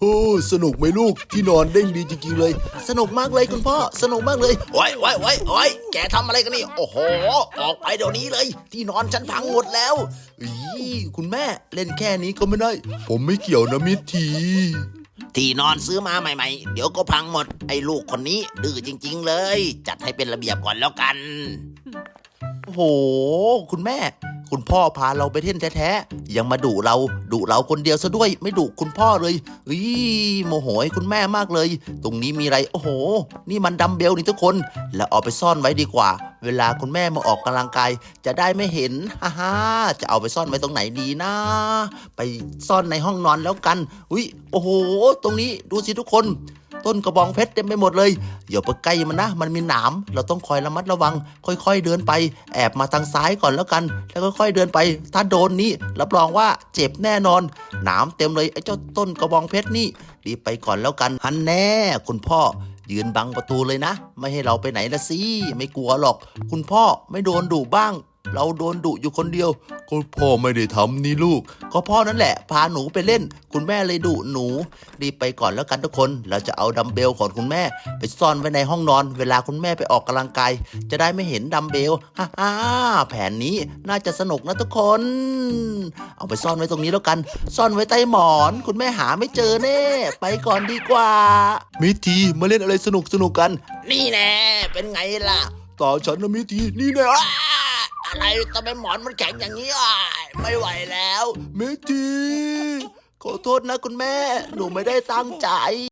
โอ้สนุกไหมลูกที่นอนเด้งดีจริงๆเลย สนุกมากเลยคุณพ่อ สนุกมากเลยโอ้ยโอ้ยโอ้ยโอ้ยแกทำอะไรกันนี่ โอ้โห ออกไปเดี๋ยวนี้เลย ที่นอนฉันพังหมดแล้วอีคุณแม่เล่นแค่นี้ก็ไม่ได้ ผมไม่เกี่ยวนะมิตรที ที่นอนซื้อมาใหม่ ๆ เดี๋ยวก็พังหมด ไอ้ลูกคนนี้ดื้อจริง ๆ เลย จัดให้เป็นระเบียบก่อนแล้วกัน โอ้โห คุณแม่ คุณพ่อพาเราไปเท่นแท้ๆ ยังมาดุเราดุเราคนเดียวซะด้วย ไม่ดุคุณพ่อเลยอีโมโหให้คุณแม่มากเลย ตรงนี้มีอะไร โอ้โห นี่มันดัมเบลนี่ทุกคน แล้วเอาไปซ่อนไว้ดีกว่า เวลาคุณแม่มาออกกำลังกาย จะได้ไม่เห็น ฮ่าฮ่าจะเอาไปซ่อนไว้ตรงไหนดีนะ ไปซ่อนในห้องนอนแล้วกันอุ้ยโอ้โห ตรงนี้ดูสิทุกคน ต้นกระบองเพชรเต็มไปหมดเลยอย่าไปใกล้มันนะ มันมีหนาม เราต้องคอยระมัดระวัง ค่อยๆเดินไป แอบมาทางซ้ายก่อนแล้วกัน แล้วค่อยๆเดินไป ถ้าโดนนี้รับรองว่าเจ็บแน่นอน หนามเต็มเลยไอ้เจ้าต้นกระบองเพชรนี่รีบไปก่อนแล้วกันฮันแน่คุณพ่อยืนบังประตูเลยนะ ไม่ให้เราไปไหนละสิไม่กลัวหรอก คุณพ่อไม่โดนดุบ้าง เราโดนดุอยู่คนเดียว ก็พ่อไม่ได้ทำนี่ลูก ก็พ่อนั่นแหละ พาหนูไปเล่น คุณแม่เลยดุหนู รีบไปก่อนแล้วกันทุกคน เราจะเอาดัมเบลของคุณแม่ ไปซ่อนไว้ในห้องนอน เวลาคุณแม่ไปออกกำลังกาย จะได้ไม่เห็นดัมเบลฮ่าฮ่าแผนนี้น่าจะสนุกนะทุกคน เอาไปซ่อนไว้ตรงนี้แล้วกัน ซ่อนไว้ใต้หมอน คุณแม่หาไม่เจอแน่ ไปก่อนดีกว่า มิทีมาเล่นอะไรสนุกสนุกกัน นี่แน่ เป็นไงล่ะต่อฉันนะมิทีนี่แน่ อะไรทำไมหมอนมันแข็งอย่างนี้อะไม่ไหวแล้วมิทีขอโทษนะคุณแม่ หนูไม่ได้ตั้งใจ